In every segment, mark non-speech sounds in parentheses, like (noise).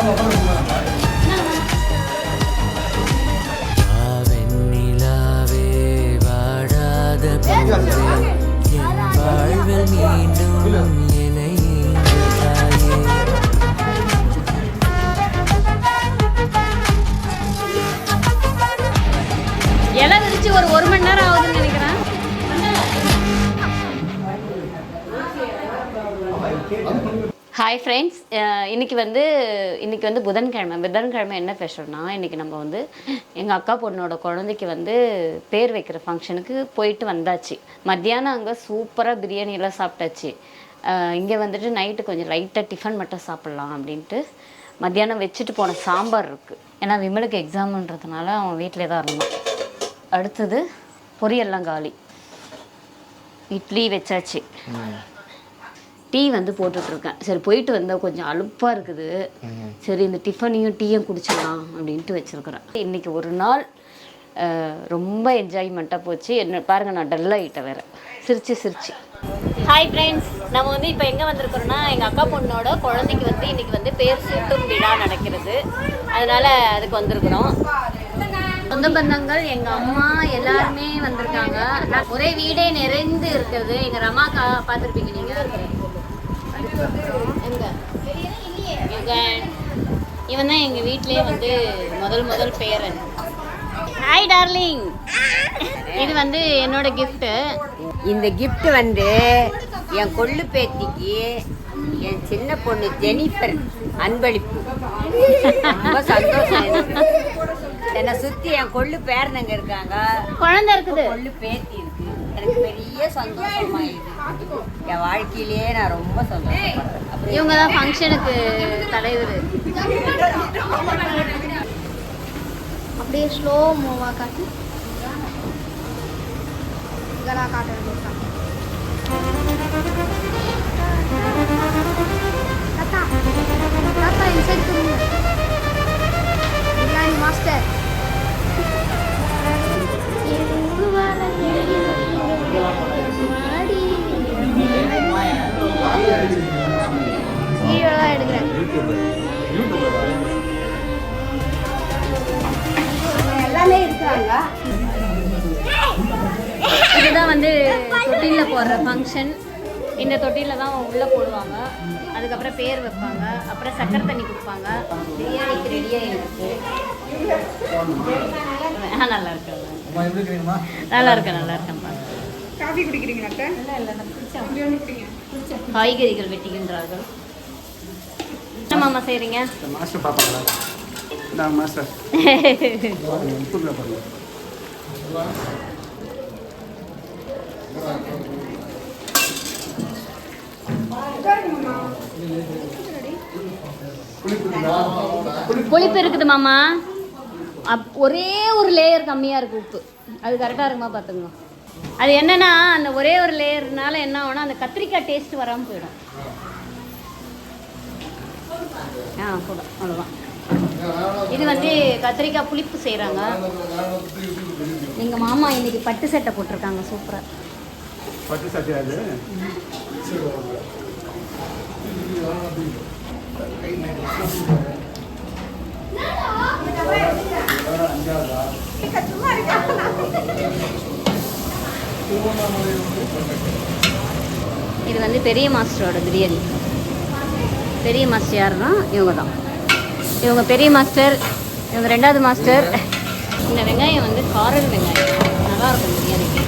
한번더 friends இன்றைக்கி வந்து இன்னைக்கு வந்து புதன்கிழமை. புதன்கிழமை என்ன ஸ்பெஷல்னா இன்றைக்கி நம்ம வந்து எங்கள் அக்கா பொண்ணோட குழந்தைக்கு வந்து பேர் வைக்கிற ஃபங்க்ஷனுக்கு போயிட்டு வந்தாச்சு. மத்தியானம் அங்கே சூப்பராக பிரியாணியெல்லாம் சாப்பிட்டாச்சு. இங்கே வந்துட்டு நைட்டு கொஞ்சம் லைட்டாக டிஃபன் மட்டும் சாப்பிட்லாம் அப்படின்ட்டு மத்தியானம் வச்சுட்டு போன சாம்பார் இருக்குது ஏன்னா விமலுக்கு எக்ஸாம்ன்றதுனால அவன் வீட்டிலே தான் இருந்தான். அடுத்தது பொரியல்லாம் காலி. இட்லி வச்சாச்சு. டீ வந்து போட்டுட்ருக்கேன். சரி போயிட்டு வந்தால் கொஞ்சம் அலுப்பாக இருக்குது. சரி இந்த டிஃபனையும் டீயும் குடிச்சிடலாம் அப்படின்ட்டு வச்சுருக்குறேன். இன்றைக்கி ஒரு நாள் ரொம்ப என்ஜாய்மெண்ட்டாக போச்சு. என்ன பாருங்கள் நான் டல்லாகிட்டேன் வேறு. சிரிச்சு சிரிச்சு. ஹாய் ஃப்ரெண்ட்ஸ் நம்ம வந்து இப்போ எங்கே வந்திருக்கிறோம்னா எங்கள் அக்கா பொண்ணோட குழந்தைக்கு வந்து இன்றைக்கி வந்து பேர் சூட்டும் விழா நடக்கிறது. அதனால் அதுக்கு வந்திருக்கிறோம். சொந்த பந்தங்கள் எங்கள் அம்மா எல்லாருமே வந்திருக்காங்க. நான் ஒரே வீடே நிறைந்து இருக்கிறது. எங்கள் ரமாக்கா பார்த்துருப்பீங்க நீங்கள் எங்க யுகன். இவன் தான் எங்கள் வீட்டிலே வந்து முதல் முதல் பேரன். ஹாய் டார்லிங் இது வந்து என்னோட கிஃப்ட்டு இந்த gift வந்து என் கொள்ளு பேத்திக்கு என் சின்ன பொண்ணு ஜெனிஃபர் அன்பளிப்பு. ரொம்ப சந்தோஷம். என்னை சுத்தி என் கொள்ளு பேரனுங்க இருக்காங்க. குழந்தை இருக்குது. கொள்ளு பேத்தி இருக்கு. எனக்கு பெரிய சந்தோஷமா இருக்கு. என் வாழ்க்கையிலேயே நான் ரொம்ப சந்தோஷப்படுறேன். இவங்க தான் ஃபங்க்ஷனுக்கு தலைவர். அப்படியே ஸ்லோ மூவாக காட்டி. இதெல்லாம் காட்டுறது தாத்தா இன்சைட் மாஸ்டர் அப்புறம் சக்கரை தண்ணி கொடுப்பாங்க. பிரியாணிக்கு ரெடியாக இருக்கு ஆ, நல்லா இருக்கு நல்லா இருக்கு. நல்லா இருக்கேன்ப்பா காஃபி குடிக்கிறீங்களா? காய்கறிகள் வெட்டுகின்றார்கள் என்ன மாமா செய்கிறீங்க மாஸ்டர் பார்ப்பாங்களா நான் மாஸ்டர். பாருங்க புளிப்பு இருக்குது? மாமா. அப் ஒரே ஒரு லேயர் கம்மியாக இருக்குது உப்பு. அது கரெக்டாக இருக்குமா பார்த்துங்க அது என்னன்னா அந்த ஒரே ஒரு லேயர்னால என்ன ஆகும்னா அந்த கத்திரிக்காய் டேஸ்ட் வராமல் போயிடும். ஆ கூட அவ்வளோதான் இது வந்து கத்திரிக்காய் புளிப்பு செய்கிறாங்க எங்கள் மாமா இன்னைக்கு பட்டு சட்டை போட்டிருக்காங்க சூப்பராக பட்டு சட்டியா அது? இது வந்து பெரிய மாஸ்டரோட பிரியாணி பெரிய மாஸ்டர் யாருன்னா இவங்க தான் இவங்க பெரிய மாஸ்டர் இவங்க ரெண்டாவது மாஸ்டர். இந்த வெங்காயம் வந்து காரல் வெங்காயம். நல்லா இருக்கும் பிரியாணிக்கு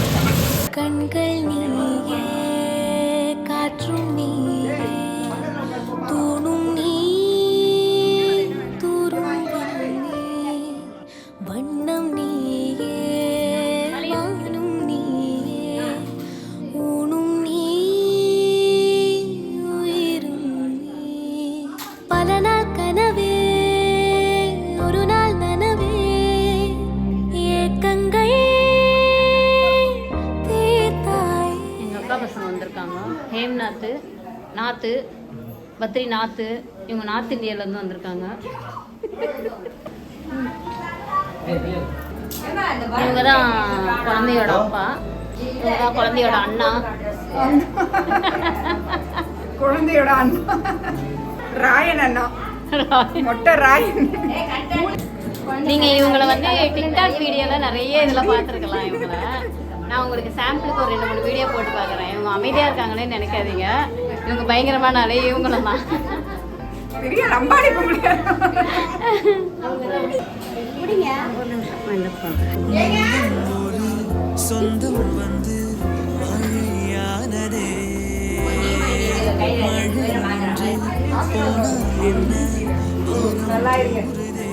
பத்ரி நாத்து இவங்க நார்த் இந்தியாவிலேருந்து வந்திருக்காங்க. இவங்க தான் குழந்தையோட அப்பா. இவங்க தான் குழந்தையோட அண்ணா. குழந்தையோட அண்ணா. ராயன் அண்ணா. மொட்டை ராய் நீங்க இவங்கள வந்து டிக்டாக் வீடியோல நிறைய இதுல பார்த்துருக்கலாம் இவங்கள. நான் உங்களுக்கு சாம்பிளுக்கு ஒரு ரெண்டு மூணு வீடியோ போட்டு பார்க்குறேன். இவங்க அமைதியா இருக்காங்களேன்னு நினைக்காதீங்க. இவங்க பயங்கரமான ஆளு இவங்களும் தான் பெரிய பொம்பளை சொந்தம் வந்து மழையானதே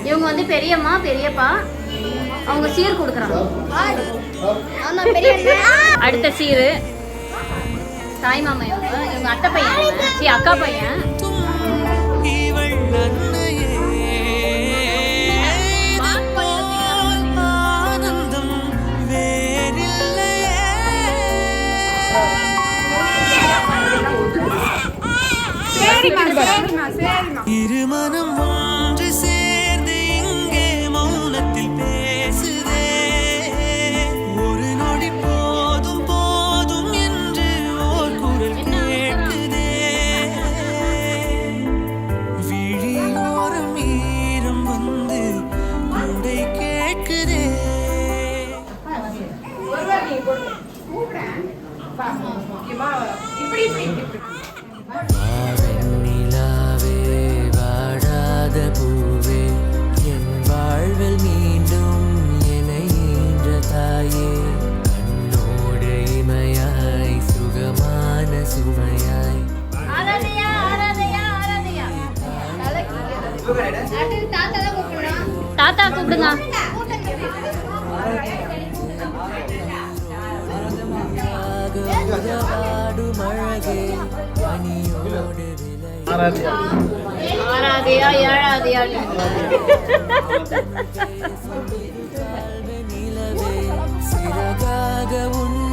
இவங்க வந்து பெரியம்மா பெரியப்பா. அவங்க சீர் கொடுக்குறாங்க. அடுத்த சீரு. தாய் மாமா இவங்க. இவங்க அத்தை பையன் இவங்க. சீ அக்கா பையன். இவள் விலை ஆறாதையா ஏழாதையா நிலவே சிறகாக உன்னை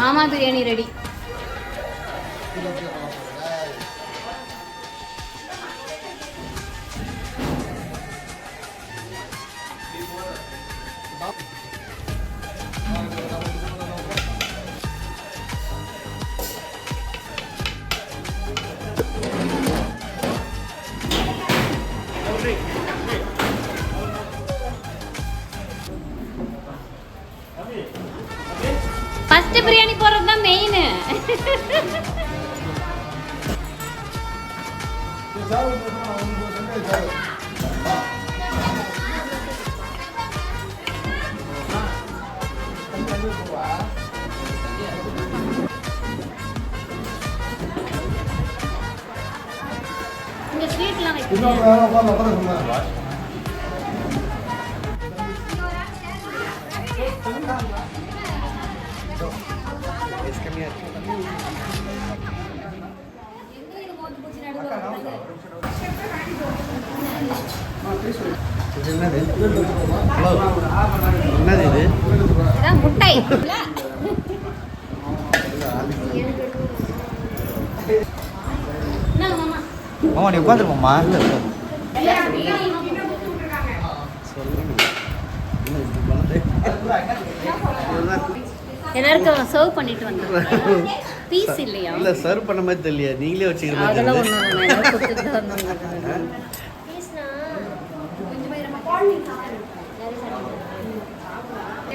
மாமா பிரியாணி ரெடி. இங்க ஸ்வீட்லாம் வைக்கணும் இதான் முட்டை இந்தாங்க மாமா மாமா நீ எல்லாருக்கும் சர்வ் பண்ணிட்டு வந்துடுறேன் பீஸ் இல்லையா? இல்ல சர்வ் பண்ண மாதிரி தெரியல நீங்களே வச்சுக்கிற மாதிரி அதெல்லாம்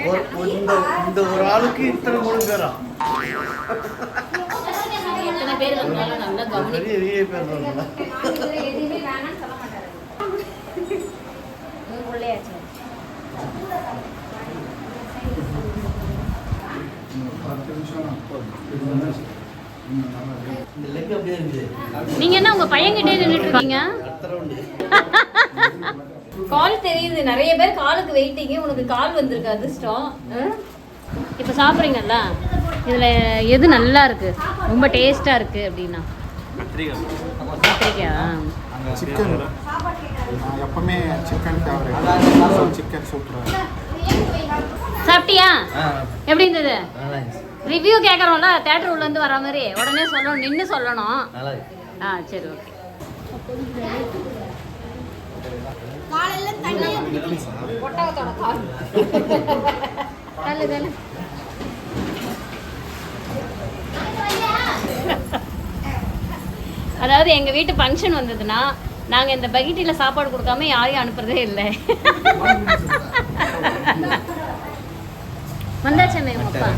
ஒரு- இந்த இந்த ஒரு ஆளுக்கு இத்தனை மூணு பேரா? பெரிய அப்படியே இருக்குது நீங்க என்ன உங்க பையன்கிட்டே நின்றுட்டு இருக்கீங்க? கால் தெரியுது. நிறைய பேர் காலுக்கு வெயிட்டிங்க. உனக்கு கால் வந்திருக்கு அதிர்ஷ்டம். இப்போ சாப்பிட்றீங்கல்ல? இதில் எது நல்லா இருக்கு? ரொம்ப டேஸ்ட்டாக இருக்கு அப்படின்னா. கத்திரிக்காயா? சிக்கன். நான் எப்பவுமே சிக்கன் ஃபேவரட் சிக்கன் சூப்பராக சாப்பிட்டியா? எப்படி இருந்தது? ரிவ்யூ கேட்குறோம்ல தேட்டர் உள்ளேருந்து வர மாதிரி. உடனே சொல்லணும் நின்று சொல்லணும். ஆ சரி ஓகே அதாவது எங்கள் வீட்டு ஃபங்க்ஷன் வந்ததுன்னா நாங்கள் இந்த பகிட்டியில் சாப்பாடு கொடுக்காம யாரையும் அனுப்புறதே இல்லை. வந்தாச்சே மேம் அப்பா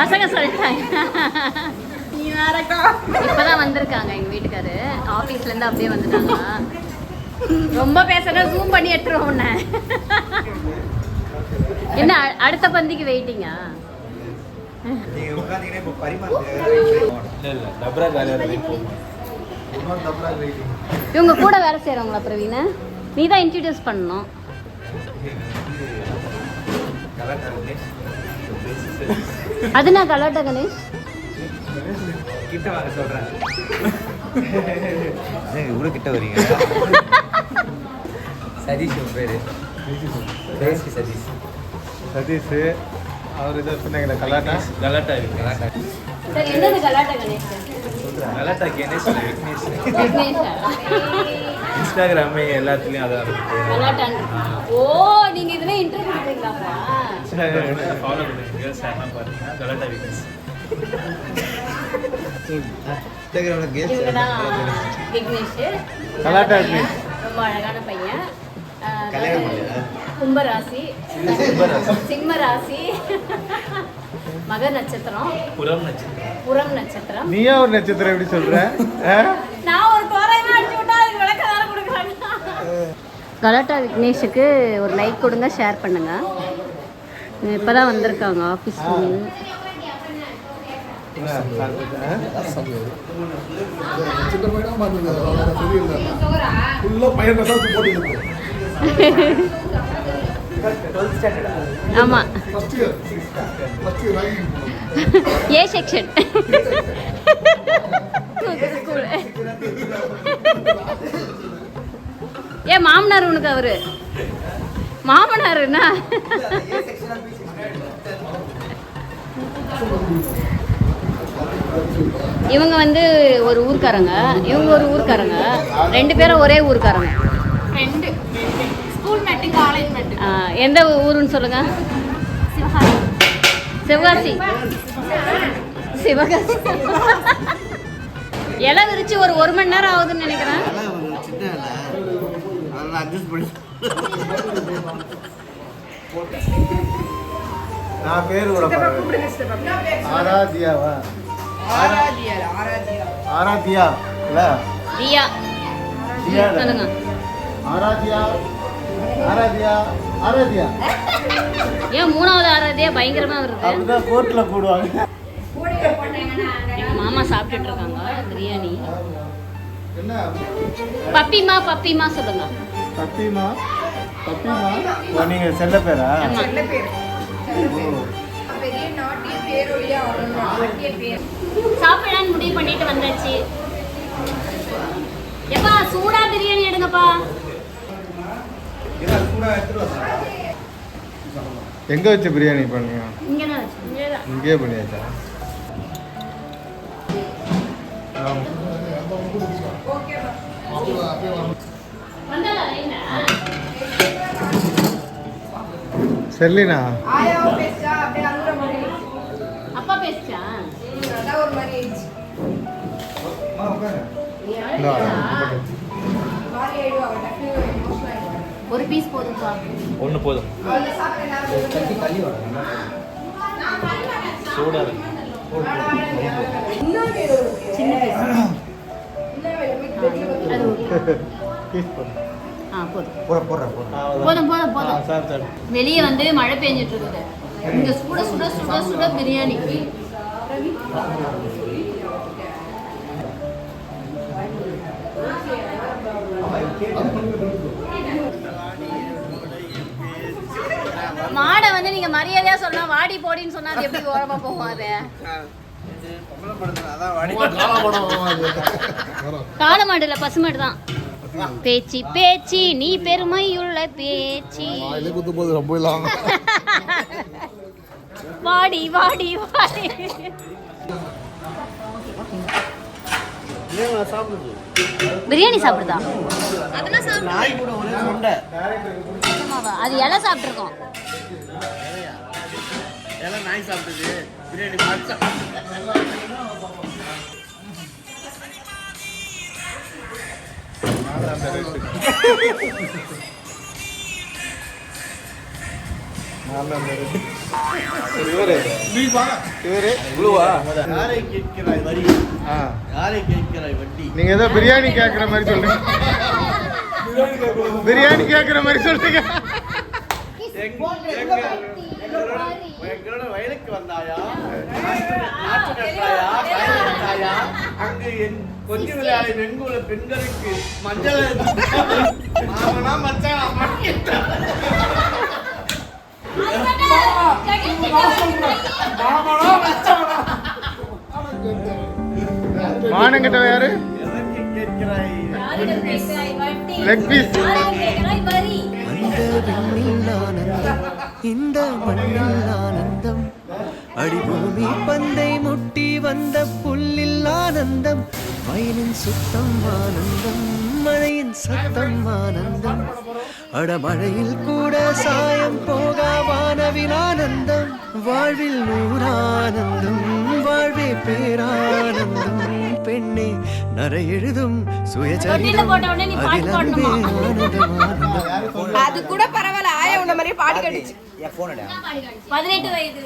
பசங்க சொல்லிட்டாங்க. இப்பதான் வந்திருக்காங்க எங்க வீட்டுக்காரு. ஆபீஸ்ல இருந்து அப்படியே வந்துட்டாங்க. ரொம்ப பேசுறா ஜூம் பண்ணி எடுத்துருவோம் உன்னை. என்ன அடுத்த பந்திக்கு வெயிட்டிங்கா இவங்க கூட வேலை செய்றவங்களா பிரவீன? நீ தான் இன்ட்ரடியூஸ் பண்ணணும். அது நான் கலாட்டா கணேஷ் கிட்ட வாங்க சொல்கிறேன் இவ்வளோ கிட்ட வரீங்க. சதீஷ் உன் பேர். பேசி சதீஷ். சதீஷ் அவர் இதை சொன்னீங்களே கலாட்டா? கலாட்டா கலாட்டா. சரி என்னது கலாட்டா கணேஷ்? கலாட்டா கணேஷ் விக்னேஷ். விக்னேஷா? இன்ஸ்டாகிராமே எல்லாத்துலேயும் அதான் ஓ நீங்க இதுல இன்டர்வியூ ஃபாலோ பண்ணுங்க கலாட்டா விக்னேஷ் கலாட்டா ரொம்ப அழகான பையன் கும்பராசி சிம்ம ராசி மக நட்சத்திரம் புறம் நட்சத்திரம் புறம் நட்சத்திரம் நீயா ஒரு நட்சத்திரம் எப்படி சொல்ற நான் ஒரு தோராயமா அடிச்சு விட்டா அதுக்கு விளக்க கொடுக்குறாங்க கலாட்டா விக்னேஷுக்கு ஒரு லைக் கொடுங்க ஷேர் பண்ணுங்க. இப்பதான் வந்திருக்காங்க ஆஃபீஸ் ஆமா. ஏ செக்ஷன் ஏ மாமனார் உனக்கு அவரு? மாமனார் என்ன? இவங்க வந்து ஒரு ஊர்க்காரங்க. இவங்க ஒரு ஊர்க்காரங்க. ரெண்டு பேரும் ஒரே ஊர்க்காரங்க. ரெண்டு. ஸ்கூல் மேட்டு காலேஜ் மேட்டு ஆ, எந்த ஊருன்னு சொல்லுங்க? சிவகாசி. சிவகாசி. இலை விரிச்சு ஒரு ஒரு மணி நேரம் ஆகுதுன்னு நினைக்கிறேன். அட்ஜஸ்ட் பண்ணி நான் பேர் கூட ஆராத்யாவா ஆராதியா ஆராதியா ஆராத்யா இல்ல? தியா. ஆராத்யா ஆராத்யா ஆராத்யா ஏன் மூணாவது ஆறாவதே பயங்கரமா வருது? அப்படிதான் கோர்ட்ல போடுவாங்க. எங்க மாமா சாப்பிட்டுட்டு இருக்காங்க பிரியாணி. என்ன? பப்பிமா பப்பிமா சொல்லுங்க. பப்பிமா பப்பிமா ஓ நீங்க செல்ல பேரா? நல்ல பேர். பெரிய நாட்டிய பேரொழியா வரணும் நாட்டிய பேர். சாப்பிடலான்னு முடிவு பண்ணிட்டு வந்தாச்சு. எப்பா சூடா பிரியாணி எடுங்கப்பா. எங்க வச்சு பிரியாணி பண்ணீங்க இங்க தான் வச்சு இங்கே தான் இங்கேயே பண்ணியாச்சா லைனா செல்லினா. அப்பா பேசுச்சா? ஒரு மாதிரி பீஸ் போதும்ப்பா ஒன்று போதும் பேர். சின்ன பீஸ் வெளியே வந்து மழை பெஞ்சிட்டு இருக்குது இங்கே சுட சுட சுட சுட பிரியாணி. மாடை வந்து நீங்க மரியாதையா சொன்னா வாடி போடின்னு சொன்னா அது எப்படி ஓரமா போகும் அது? காலமாடு இல்ல பசுமாடு தான் பேச்சு பேச்சு நீ பெருமையுள்ள பேச்சு. குத்து போது ரொம்ப வாடி வாடி வாடி. பிரியாணி சாப்பிடுதா? அது இலை சாப்பிட்டுருக்கோம். எல்லாம் நாய் சாப்பிடுது பிரியாணி நீங்க ஏதோ பிரியாணி கேக்குற மாதிரி சொல்றீங்க. பிரியாணி கேக்குற மாதிரி சொல்றீங்க. எங்களோட வயலுக்கு வந்தாயா? நாட்டு நட்டாயா காய் நட்டாயா அங்கு என் கொஞ்சம் விளையாடி வெண்குல பெண்களுக்கு மஞ்சள் மாமனா மச்சான் மானங்கிட்ட யாரு? லெக் பீஸ் அந்த விண்ணில் ஆனந்தம். இந்த மண்ணில் ஆனந்தம். அடிபூமி பந்தை முட்டி வந்த புல்லில் ஆனந்தம். வயலின் சுத்தம் ஆனந்தம் மழையின் சத்தம் ஆனந்தம். அடமழையில் கூட சாயம் போகா வானவில் ஆனந்தம். வாழ்வில் நூறானந்தம் வாழ்வே பேரானந்தம். பெண்ணே நரை எழுதும் சுயச்சரிதம் அதில் அன்பே? ஆனந்தம் ஆனந்தம். அது கூட மாதிரியே பாடி கடிச்சு. பதினெட்டு வயது.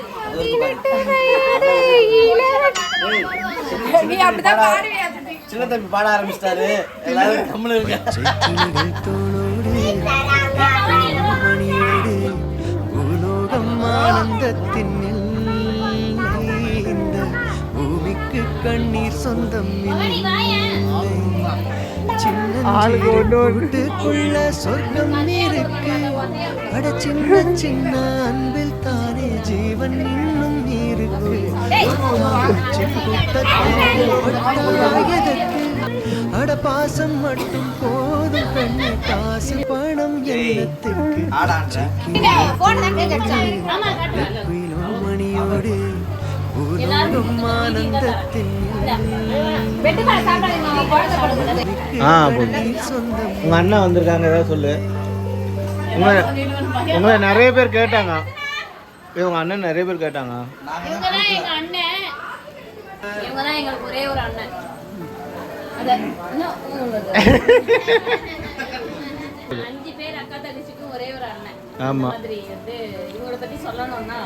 நீ அப்படிதான் பாடுவியா சின்ன தம்பி பாட ஆரம்பிச்சிட்டாரு. எல்லாரும் கம்முனு இருக்க (laughs) ஆனந்தத்தின் கண்ணீர் சொந்தம் சின்னக்குள்ள சொர்க்கம் இருக்கு. அட சின்ன சின்ன அன்பில் தானே ஜீவன் இன்னும் இருக்கு. அட பாசம் மட்டும் போதும் பெண்ணு காசு பணம் வெப்பிலோ மணியோடு ஆ, உங்க அண்ணன் வந்திருக்காங்க ஏதாவது சொல்லு உங்க உங்களை நிறைய பேர் கேட்டாங்க உங்க அண்ணன் நிறைய பேர் கேட்டாங்க இவங்க இவங்க. அஞ்சு பேர் அக்கா தங்கச்சிக்கும் ஒரே ஒரு அண்ணன் அந்த ஆமா. இவங்கள பத்தி சொல்லணும்னா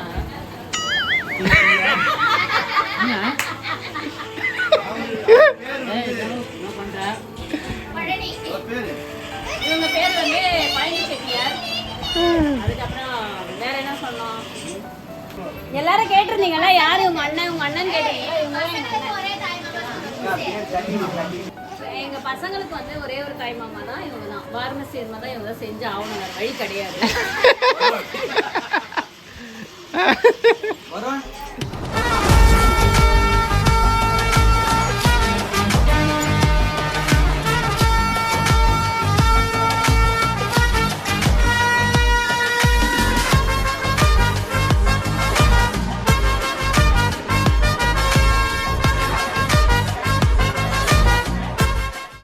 எல்லாரும் கேட்டிருந்தீங்களா? யாரு உங்க அண்ணன்? உங்க அண்ணன் கேட்டீங்களா எங்க பசங்களுக்கு வந்து ஒரே ஒரு தாய் மாமா தான் இவங்க தான். வாரணாசி தான் இவங்க தான் செஞ்சு ஆகணும் வழி கிடையாது. (laughs) Baran.